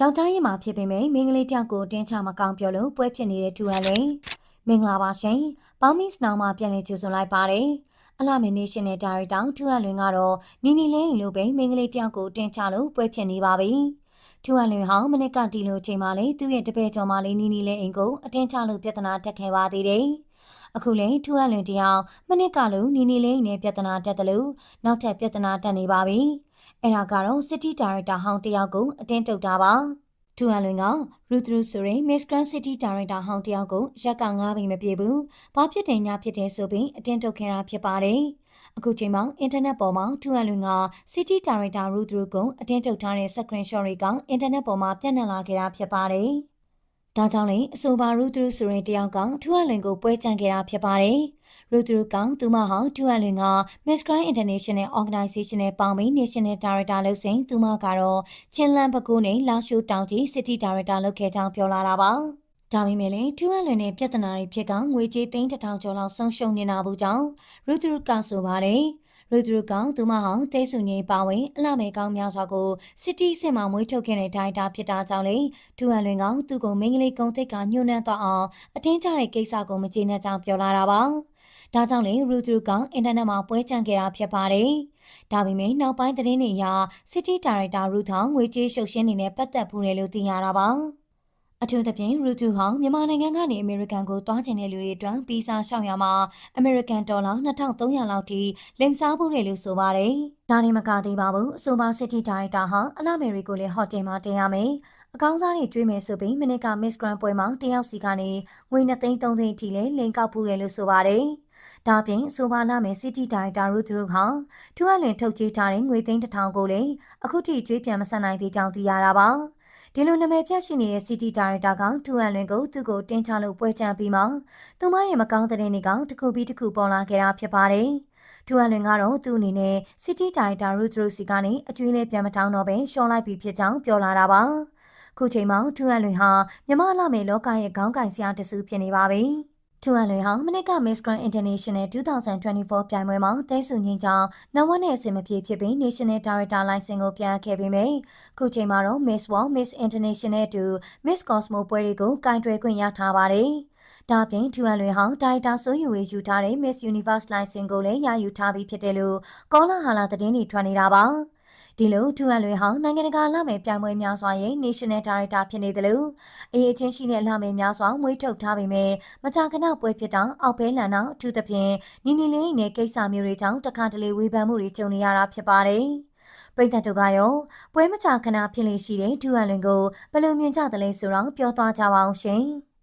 ယောက်ျားရင်မှာဖြစ်ပေမဲ့မိန်းကလေးတယောက်ကိုတင်းချမကောင်းပြောလို့ပွဲဖြစ်နေတဲ့ထူဟန်လေမင်္ဂလာပါရှင်ပေါင်းမစ်စနောင်မှာပြန်လည်ကြိုဆိုလိုက်ပါတယ်အလှမင်းနေရှင်နဲ့ဒါရိုက်တာထူဟန်လွင်ကတော့နီနီလေးလိုပဲမိန်းကလေးတယောက်ကိုတင်းချလို့ပွဲဖြစ်နေပါပြီထူဟန်လွင်ဟောင်းမနစ်ကတီလိုချိန်မှလေသူ့ရဲ့တပည့်ကျော်မလေးနီနီလေးအိမ်ကိုအတင်းချလို့ပြဿနာတက်ခဲ့ပါသေးတယ်အခုလေထူဟန်လွင်တယောက်မနစ်ကလို့နီနီလေးနဲ့ပြဿနာတက်တယ်လို့နောက်ထပ်ပြဿနာတက်နေပါပြီ။ အဲ့ဒါကတော့ City Director ဟောင်းတယောက်ကိုအတင်းတုပ်တာပါ။ထူဟန်လွင်ကရူသရူဆိုရင် Miss Grand City Director ဟောင်းတယောက်ကိုရက်ကငားပြီးမပြေဘူး။ဘာဖြစ်တယ်ညာဖြစ်တယ်ဆိုပြီးအတင်းတုပ်ခဲ့တာဖြစ်ပါတယ်။အခုချိန်မှာအင်တာနက်ပေါ်မှာထူဟန်လွင်က City Director ရူသရူကိုအတင်းတုပ်ထားတဲ့ screenshot တွေကအင်တာနက်ပေါ်မှာပြန့်နှံ့လာခဲ့တာဖြစ်ပါတယ်။ ဒါကြောင့်လေအဆိုပါရူသရူဆိုရင်တယောက်ကထူဟန်လွင်ကိုပွဲကြံခဲ့တာဖြစ်ပါတယ်။ရူဒရူကောင်သူမဟောင်းတူဟန်လွင်က Miss Grand International Organization နဲ့ပေါင်းပြီး National Director လုပ်စဉ်သူမကတော့ချင်းလန်းပကူနဲ့လောင်ရှူတောင်ကြီး City Director လုပ်ခဲ့ကြောင်းပြောလာတာပါ။ဒါပေမဲ့လည်းတူဟန်လွင်နဲ့ပြဿနာတွေဖြစ်ကငွေကြေးသိန်းတစ်ထောင်ကျော်လောက်ဆုံးရှုံးနေတာဘူးကြောင့်ရူဒရူကောင်ဆိုပါတယ်။ ရူဒရူကောင်သူမဟောင်းတဲဆုငိပါဝင်အလှမဲကောင်းများစွာကိုစစ်တီးစစ်မှမွေးထုတ်ခဲ့တဲ့ဒိုင်တာဖြစ်တာကြောင့်လေထူဟန်လွင်ကောင်သူ့ကိုမင်းကလေးကုံတိတ်ကညှို့နှံ့သွားအောင်အတင်းကျတဲ့ကိစ္စကိုမကျေနပ်ကြောင်းပြောလာတာပါ။ဒါကြောင့်လေရူဒရူကအင်တာနက်မှာပွဲချန်ခဲ့တာဖြစ်ပါတယ်။ဒါပေမဲ့နောက်ပိုင်းသတင်းတွေအရ City Director ရူထောင်ငွေကြေးရှုပ်ရှင်းနေနဲ့ပတ်သက်မှုတွေလို့သိရတာပါ။ အထူးသဖြင့်ရူတူဟောင်းမြန်မာနိုင်ငံကနေအမေရိကန်ကိုသွားကျင်တဲ့လူတွေအတွက်ဗီဇာရှောင်ရမှာအမေရိကန်ဒေါ်လာ2300လောက်ထိလိမ်စားဖို့တယ်လို့ဆိုပါတယ်။ဒါနေမကသေးပါဘူး။အဆိုပါ City Director ဟာအလာမေရီကိုလည်းဟိုတယ်မှာတင်ရမယ်။အကောင်းစားတွေကျွေးမယ်ဆိုပြီးမနစ်က Miss Grand ပွဲမှာတယောက်စီကနေငွေ2သိန်း3သိန်းအထိလည်းလိမ်ကောက်ဖို့တယ်လို့ဆိုပါတယ်။ဒါပြင်ဆိုပါလာမယ်စီတီဒါရိုက်တာရူဒရူဟာထူအလွင်ထုတ်ကြေးထားတဲ့ငွေသိန်းတစ်ထောင်ကိုလည်းအခုထိကျွေးပြန်မဆက်နိုင်သေးကြောင်းသိရတာပါ ဒီလိုနာမည်ပြရှိနေတဲ့ City Director ကထူအန်လွင်ကိုသူ့ကိုတင်းချလို့ပွဲချမ်းပြီးမှသူမရဲ့မကောင်းတဲ့နေကောင်တစ်ခုပြီးတစ်ခုပေါ်လာခဲ့တာဖြစ်ပါတယ်။ထူအန်လွင်ကတော့သူ့အနေနဲ့ City Director Ruth Rossi ကနေအကျွေးလေးပြန်မထောင်းတော့ပဲရှော့လိုက်ပြီးဖြစ်ကြောင်းပြောလာတာပါ။ခုချိန်မှာထူအန်လွင်ဟာမြမလာမေလောကရဲ့ခေါင်းကင်ဆရာတစုဖြစ်နေပါပြီ။ ထူဟန်လွေဟာမနစ်က Miss Grand International 2024ပြိုင်ပွဲမှာသိစုငင်းကြောင်းနဝနဲ့အစီမပြေဖြစ်ပြီး National Director License ကိုပြန်ခဲ့ပေမယ့်ခုချိန်မှာတော့ Miss World, Miss International တူ Miss Cosmo ပွဲတွေကိုကင်တွယ်ခွင့်ရထားပါတယ်။ဒါပြင်ထူဟန်လွေဟာဒါရိုက်တာဆိုယူဝေယူထားတဲ့ Miss Universe License ကိုလည်းရယူထားပြီးဖြစ်တယ်လို့ကောလာဟာလာသတင်းတွေထွက်နေတာပါ။ ဒီလိုထူဟန်လွေဟောင်းနိုင်ငံတကာလမယ်ပြိုင်ပွဲများစွာရဲ့ National Director ဖြစ်နေတယ်လို့အေးအချင်းရှိတဲ့လမယ်များစွာမွေးထုတ်ထားပေမဲ့မကြာခဏပွဲဖြစ်တာအောက်ဘဲလန်တော့အထူးသဖြင့်နီနီလေးနဲ့ကိစ္စမျိုးတွေကြောင့်တခါတလေဝေဖန်မှုတွေကြုံနေရတာဖြစ်ပါတယ်ပရိသတ်တို့ကရောပွဲမကြာခဏဖြစ်လေရှိတဲ့ထူဟန်လွင်ကိုဘယ်လိုမြင်ကြသလဲဆိုတော့ပြောသွားကြပါအောင်ရှင်။